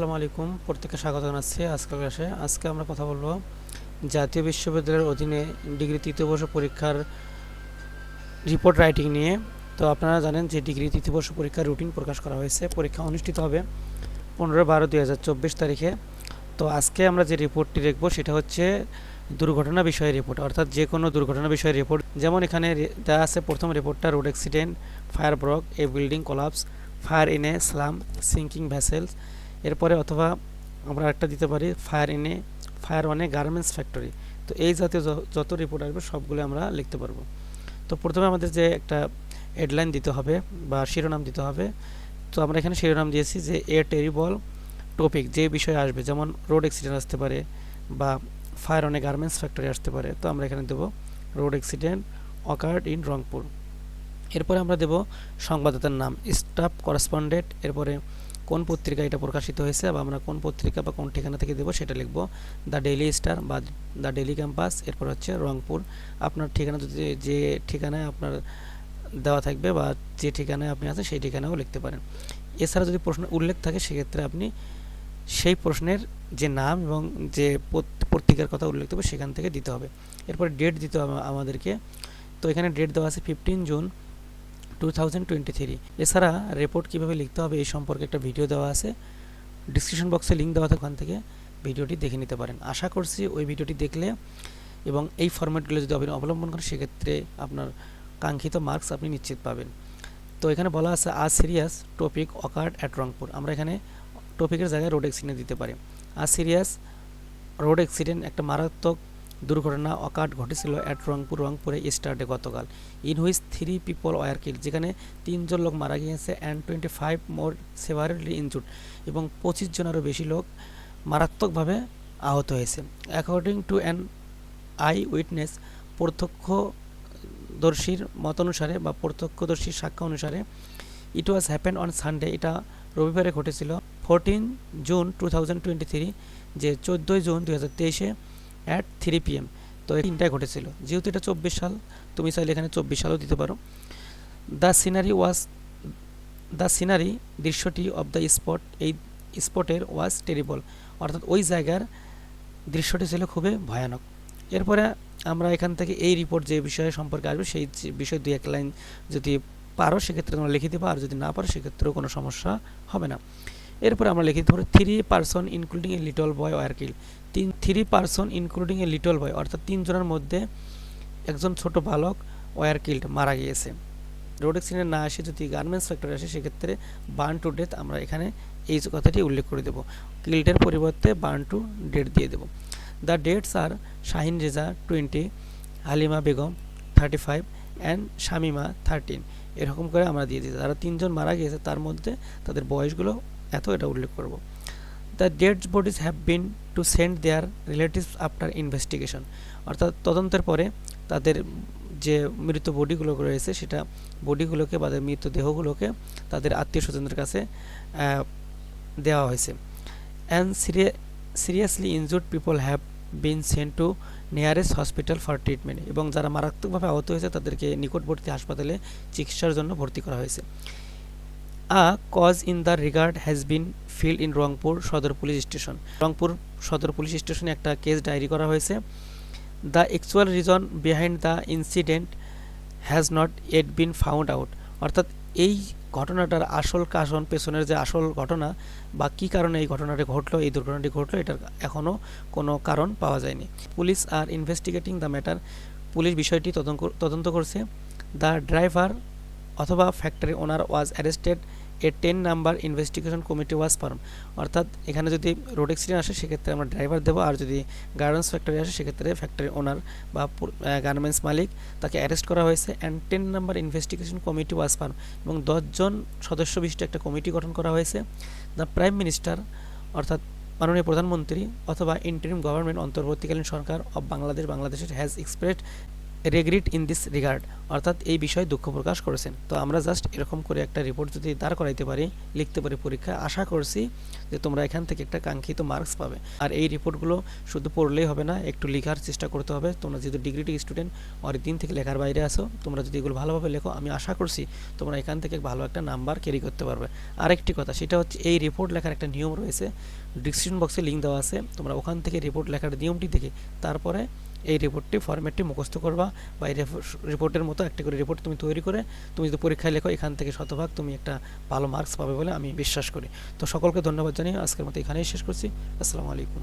আসসালামু আলাইকুম। প্রত্যেককে স্বাগত জানাচ্ছি আজকের ক্লাসে। আজকে আমরা কথা বলব জাতীয় বিশ্ববিদ্যালয়ের অধীনে ডিগ্রি তৃতীয় বর্ষ পরীক্ষার রিপোর্ট রাইটিং নিয়ে। তো আপনারা জানেন যে ডিগ্রি তৃতীয় বর্ষ পরীক্ষার রুটিন প্রকাশ করা হয়েছে। পরীক্ষা অনুষ্ঠিত হবে পনেরো বারো দুই হাজার চব্বিশ তারিখে। তো আজকে আমরা যে রিপোর্টটি দেখব সেটা হচ্ছে দুর্ঘটনা বিষয়ে রিপোর্ট অর্থাৎ যে কোনো দুর্ঘটনা বিষয়ে রিপোর্ট যেমন এখানে দেওয়া আছে প্রথম রিপোর্টটা road accident fire broke a building collapse fire in a slum sinking vessels এরপরে অথবা আমরা একটা দিতে পারি fire in fire a garments factory তো এই জাতীয় যত রিপোর্ট আসবে, সবগুলো আমরা লিখতে পারব। তো প্রথমে আমাদের যে একটা হেডলাইন দিতে হবে বা শিরোনাম দিতে হবে, তো আমরা এখানে শিরোনাম দিয়েছি যে এ টেরিবল টপিক যে বিষয়ে আসবে, যেমন রোড অ্যাক্সিডেন্ট আসতে পারে বা fire on a garments factory আসতে পারে, তো আমরা এখানে দেবো road accident occurred in Rangpur. এরপরে আমরা দেব সংবাদদাতার নাম স্টাফ করেসপন্ডেন্ট এরপরে কোন পত্রিকা এটা প্রকাশিত হয়েছে বা আমরা কোন পত্রিকা বা কোন ঠিকানা থেকে দেবো সেটা লিখব। দ্য ডেইলি স্টার বা দ্য ডেইলি ক্যাম্পাস, এরপর হচ্ছে রংপুর। আপনার ঠিকানা যদি যে ঠিকানায় আপনার দেওয়া থাকবে বা যে ঠিকানায় আপনি আছেন সেই ঠিকানাও লিখতে পারেন। এছাড়া যদি প্রশ্ন উল্লেখ থাকে সেক্ষেত্রে আপনি সেই প্রশ্নের যে নাম এবং যে পত- পত্রিকার কথা উল্লেখ থাকবে সেখান থেকে দিতে হবে। এরপর ডেট দিতে হবে আমাদেরকে। তো এখানে ডেট দেওয়া আছে ফিফটিন জুন। টু এছাড়া রিপোর্ট কীভাবে লিখতে হবে এই সম্পর্কে একটা ভিডিও দেওয়া আছে। ডিসক্রিপশন বক্সে লিঙ্ক দেওয়া ওখান থেকে ভিডিওটি দেখে নিতে পারেন। আশা করছি ওই ভিডিওটি দেখলে এবং এই ফরম্যাটগুলো যদি আপনি অবলম্বন করেন, সেক্ষেত্রে আপনার কাঙ্ক্ষিত মার্কস আপনি নিশ্চিত পাবেন। তো এখানে বলা আছে a serious topic occurred at Rangpur আমরা এখানে টপিকের জায়গায় রোড অ্যাক্সিডেন্ট দিতে পারি। আ সিরিয়াস রোড অ্যাক্সিডেন্ট একটা মারাত্মক দুর্ঘটনা অকাট ঘটেছিল অ্যাট রংপুর রংপুরে স্টার্টে গতকাল। In which three people were kill যেখানে তিনজন লোক মারা গিয়েছে and twenty five more severely injured এবং পঁচিশ জনেরও বেশি লোক মারাত্মকভাবে আহত হয়েছে। According to an eye witness প্রত্যক্ষদর্শীর মত অনুসারে বা প্রত্যক্ষদর্শীর সাক্ষ্য অনুসারে it was happen on Sunday এটা রবিবারে ঘটেছিল। Fourteen June two thousand twenty three যে চোদ্দোই জুন দু হাজার তেইশে অ্যাট থ্রি পিএম তো এই তিনটায় ঘটেছিল। যেহেতু এটা চব্বিশ সাল, তুমি চাইলে এখানে চব্বিশ সালও দিতে পারো। The scenery was the scenery দৃশ্যটি অফ দ্য স্পট এই স্পটের ওয়াজ টেরিবল অর্থাৎ ওই জায়গার দৃশ্যটি ছিল খুবই ভয়ানক। এরপরে আমরা এখান থেকে এই রিপোর্ট যে বিষয়ে সম্পর্কে আসবে, সেই বিষয়ে দুই এক লাইন যদি পারো, সেক্ষেত্রে তোমরা লিখে দিবা। আর যদি না পারো, সেক্ষেত্রেও কোনো সমস্যা হবে না। এরপরে আমরা লিখে পারি three person including a little boy were kill তিন three person including a little boy অর্থাৎ তিনজনের মধ্যে একজন ছোট বালক ওয়ার কিল্ড মারা গিয়েছে। রোড অ্যাক্সিডেন্ট না আসে, যদি গার্মেন্টস ফ্যাক্টরি আসে, সেক্ষেত্রে বার্ন টু ডেথ আমরা এখানে এই কথাটি উল্লেখ করে দেবো। কিল্ডের পরিবর্তে বার্ন টু ডেট দিয়ে দেবো। The dates are Shahin Reza twenty Halima Begum thirty five and Shamima thirteen এরকম করে আমরা দিয়ে দিই যারা তিনজন মারা গিয়েছে, তার মধ্যে তাদের বয়সগুলো এত এটা উল্লেখ করব। The deads bodies have been to send their relatives after investigation অর্থাৎ তদন্তের পরে তাদের যে মৃত বডিগুলো রয়েছে, সেটা বডিগুলোকে বা মৃত দেহগুলোকে তাদের আত্মীয় স্বজনদের কাছে দেওয়া হয়েছে। And seriously injured people have been sent to nearest hospital for treatment এবং যারা মারাত্মকভাবে আহত হয়েছে, তাদেরকে নিকটবর্তী হাসপাতালে চিকিৎসার জন্য ভর্তি করা হয়েছে। A case in the regard has been filed in Rangpur Sadar police station. Rangpur Sadar police স্টেশনে একটা কেস ডায়েরি করা হয়েছে। The actual reason behind the incident has not yet been found out. অর্থাৎ এই ঘটনাটার আসল কারণ, পেছনের যে আসল ঘটনা বা কী কারণে এই ঘটনাটি ঘটলো, এই দুর্ঘটনাটি ঘটলো, এটার এখনও কোনো কারণ পাওয়া যায়নি। Police are investigating the matter, police বিষয়টি তদন্ত তদন্ত করছে। দ্য ড্রাইভার অথবা factory owner was arrested a ten number investigation committee was form অর্থাৎ এখানে যদি রোড অ্যাক্সিডেন্ট আসে, সেক্ষেত্রে আমরা ড্রাইভার দেবো। আর যদি গার্মেন্টস ফ্যাক্টরি আসে, সেক্ষেত্রে ফ্যাক্টরি ওনার বা গার্মেন্টস মালিক তাকে অ্যারেস্ট করা হয়েছে। And ten number investigation committee was form এবং দশজন সদস্য বিশিষ্ট একটা কমিটি গঠন করা হয়েছে। দ্য প্রাইম মিনিস্টার অর্থাৎ মাননীয় প্রধানমন্ত্রী অথবা ইন্টারিম গভর্নমেন্ট অন্তর্বর্তীকালীন সরকার অব বাংলাদেশ বাংলাদেশের has expressed regret in this regard অর্থাৎ এই বিষয়ে দুঃখ প্রকাশ করেছেন। তো আমরা জাস্ট এরকম করে একটা রিপোর্ট যদি দাঁড় করাইতে পারি, লিখতে পারি পরীক্ষায়, আশা করছি যে তোমরা এখান থেকে একটা কাঙ্ক্ষিত মার্কস পাবে। আর এই রিপোর্টগুলো শুধু পড়লেই হবে না, একটু লেখার চেষ্টা করতে হবে। তোমরা যেহেতু ডিগ্রিটি স্টুডেন্ট অনেক দিন থেকে লেখার বাইরে আসো তোমরা যদি এগুলো ভালোভাবে লেখো, আমি আশা করছি তোমরা এখান থেকে ভালো একটা নাম্বার ক্যারি করতে পারবে। আরেকটি কথা, সেটা হচ্ছে এই রিপোর্ট লেখার একটা নিয়ম রয়েছে ডিসক্রিপশন বক্সে লিঙ্ক দেওয়া আছে, তোমরা ওখান থেকে রিপোর্ট লেখার নিয়মটি দেখে, তারপরে এই রিপোর্টটি ফর্মেটটি মুখস্থ করবা বা এই রিপোর্টের মতো একটা করে রিপোর্ট তুমি তৈরি করে তুমি যদি পরীক্ষায় লেখো, এখান থেকে শতভাগ তুমি একটা ভালো মার্কস পাবে বলে আমি বিশ্বাস করি। তো সকলকে ধন্যবাদ জানিয়ে আজকের মতো এখানেই শেষ করছি। আসসালামু আলাইকুম।